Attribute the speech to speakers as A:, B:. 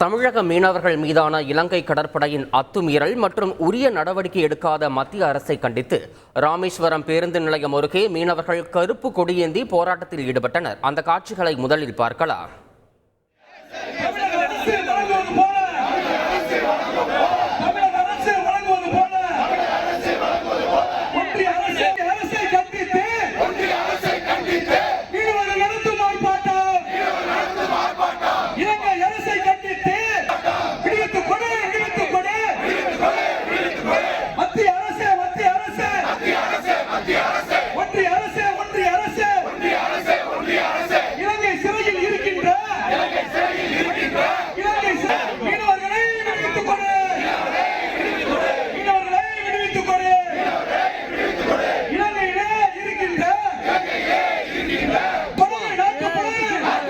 A: தமிழக மீனவர்கள் மீதான இலங்கை கடற்படையின் அத்துமீறல் மற்றும் உரிய நடவடிக்கை எடுக்காத மத்திய அரசை கண்டித்து ராமேஸ்வரம் பேருந்து நிலையம் அருகே மீனவர்கள் கருப்பு கொடியேந்தி போராட்டத்தில் ஈடுபட்டனர். அந்த காட்சிகளை முதலில் பார்க்கலாம்
B: தமிழக அரசு வழங்குவது போல தமிழக அரசு வழங்குவது போல ஒன்றிய அரசு அரசை கண்டித்து மீனவர்கள் நடத்தும் ஆர்ப்பாட்டம் இலங்கை அரசை கண்டித்து விடுவித்துக் கொடு விடுவித்துக் கொடு மத்திய அரசு மத்திய அரசு ஒன்றிய அரசு ஒன்றிய அரசு இலங்கை சிறையில் இருக்கின்ற இலங்கை சிறை- மீனவர்களை விடுவித்துக் கொடு மீனவர்களை விடுவித்துக் கொடு இலங்கையிலே இருக்கின்ற படகு,